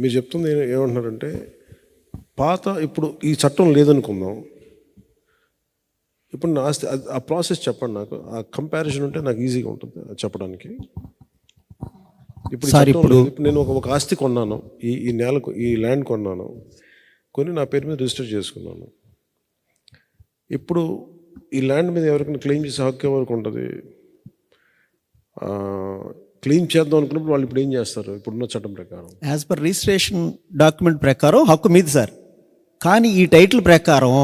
మీరు చెప్తుంది ఏమంటున్నారంటే పాత ఇప్పుడు ఈ చట్టం లేదనుకుందాం. ఇప్పుడు నా ఆస్తి ఆ ప్రాసెస్ చెప్పండి నాకు. ఆ కంపారిజన్ ఉంటే నాకు ఈజీగా ఉంటుంది అది చెప్పడానికి. ఇప్పుడు సార్, నేను ఒక ఒక ఆస్తి కొన్నాను. ఈ ఈ నేల ఈ ల్యాండ్ కొన్నాను. కొని నా పేరు మీద రిజిస్టర్ చేసుకున్నాను. ఇప్పుడు ఈ ల్యాండ్ మీద ఎవరికైనా క్లెయిమ్ చేసే హక్కు ఎవరికి ఉంటుంది? క్లెయిమ్ చేద్దాం అనుకున్నప్పుడు వాళ్ళు ఇప్పుడు ఏం చేస్తారు? ఇప్పుడున్న చట్టం ప్రకారం. యాజ్ పర్ రిజిస్ట్రేషన్ డాక్యుమెంట్ ప్రకారం హక్కు మీది సార్ కానీ ఈ టైటిల్ ప్రకారం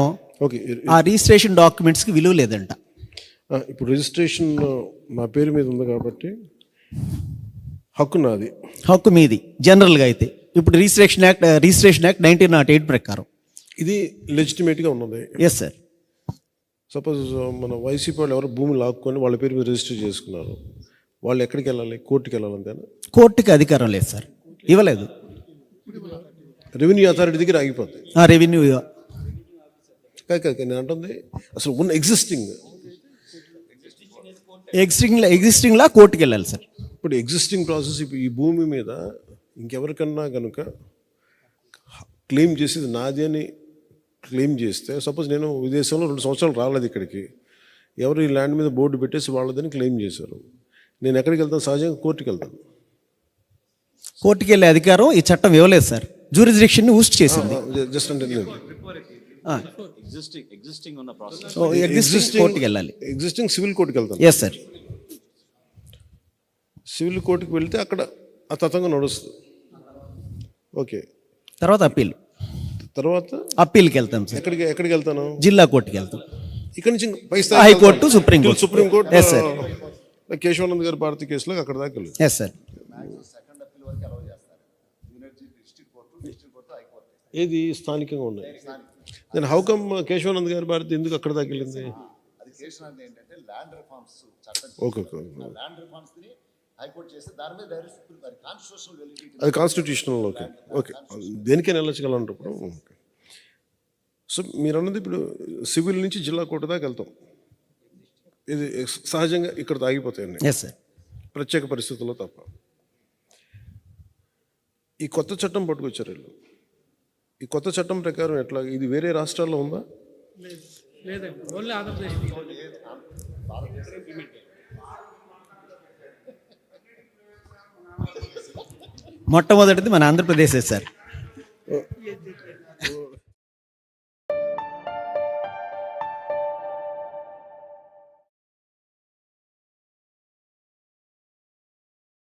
ఓకే ఆ రిజిస్ట్రేషన్ డాక్యుమెంట్స్కి విలువ లేదంట. ఇప్పుడు రిజిస్ట్రేషన్ నా పేరు మీద ఉంది కాబట్టి హక్కు నాది. హక్కు మీది జనరల్గా అయితే. ఇప్పుడు registration act registration act nineteen nought eight ప్రకారం. ఇది లెజిటిమేట్గా ఉన్నది. ఎస్ సార్ సపోజ్ మన వైసీపీ వాళ్ళు ఎవరు భూమి లాక్కొని వాళ్ళ పేరు మీద రిజిస్టర్ చేసుకున్నారు. వాళ్ళు ఎక్కడికి వెళ్ళాలి? కోర్టుకి వెళ్ళాలి అంతేనా? కోర్టుకి అధికారం లేదు సార్. ఇవ్వలేదు. రెవెన్యూ అథారిటీ దగ్గర ఆగిపోద్ది. ఆ రెవెన్యూ నేను అంటుంది అసలు ఉన్న ఎగ్జిస్టింగ్ ఎగ్జిస్టింగ్ ఎగ్జిస్టింగ్లా కోర్టుకి వెళ్ళాలి సార్. ఇప్పుడు ఎగ్జిస్టింగ్ ప్రాసెస్ ఈ భూమి మీద ఇంకెవరికన్నా కనుక క్లెయిమ్ చేసి ఇది నాది అని క్లెయిమ్ చేస్తే సపోజ్ నేను విదేశంలో రెండు సంవత్సరాలు రాలేదు ఇక్కడికి ఎవరు ఈ ల్యాండ్ మీద బోర్డు పెట్టేసి వాళ్ళదని క్లెయిమ్ చేశారు. నేను ఎక్కడికి వెళ్తాను? సహజంగా కోర్టుకి వెళ్తాను. కోర్టుకి వెళ్ళే అధికారం ఈ చట్టం ఇవ్వలేదు సార్. జ్యూరిస్డిక్షన్ ఊస్ట్ చేసింది. జస్ట్ అంటే ఎగ్జిస్టింగ్ ఎగ్జిస్టింగ్ ఉన్న ప్రాసెస్ సో ఎగ్జిస్టింగ్ కోర్టుకి వెళ్ళాలి. ఎగ్జిస్టింగ్ సివిల్ కోర్టుకి వెళ్తాను. ఎస్ సార్ సివిల్ కోర్టుకి వెళ్తే అక్కడ ఆ తతంగా నడుస్తుంది. ఓకే తర్వాత అప్పీల్. తర్వాత అప్పీల్కి వెళ్తాం సార్ ఎక్కడికి ఎక్కడికి వెళ్తాను? జిల్లా కోర్టుకి వెళ్తాం. ఇక్కడి నుంచి పై high court, supreme court. Supreme court. Yes, sir. Keshavanand గారి భారతి కేసులో అక్కడ దాకా వెళ్ళదు ఎస్ సార్ ఏది? స్థానికంగా ఉన్నాయి. నేను హౌ కమ్ కేశవానంద్ గారి భారతి ఎందుకు అక్కడ దాకా వెళ్ళింది? అది కేసునంది ఏంటంటే ల్యాండ్ రిఫార్మ్స్ చట్టం ఓకే ఓకే ల్యాండ్ రిఫార్మ్స్ని హైకోర్టు చేస్తే దాని మీద డైరెక్ట్ సుప్రీం అది కాన్స్టిట్యూషనల్ ఓకే ఓకే దేనికైనా వెళ్ళచ్చగలంటప్పుడు ఓకే సో మీరు అన్నది ఇప్పుడు సివిల్ నుంచి జిల్లా కోర్టు దాకా వెళ్తాం. ఇది సహజంగా ఇక్కడ ఆగిపోతాయండి ఎస్ సార్ ప్రత్యేక పరిస్థితుల్లో తప్ప. ఈ కొత్త చట్టం పట్టుకొచ్చారు వీళ్ళు. ఈ కొత్త చట్టం ప్రకారం ఎట్లా ఇది వేరే రాష్ట్రాల్లో ఉందా? మొట్టమొదటిది మన ఆంధ్రప్రదేశ్ సార్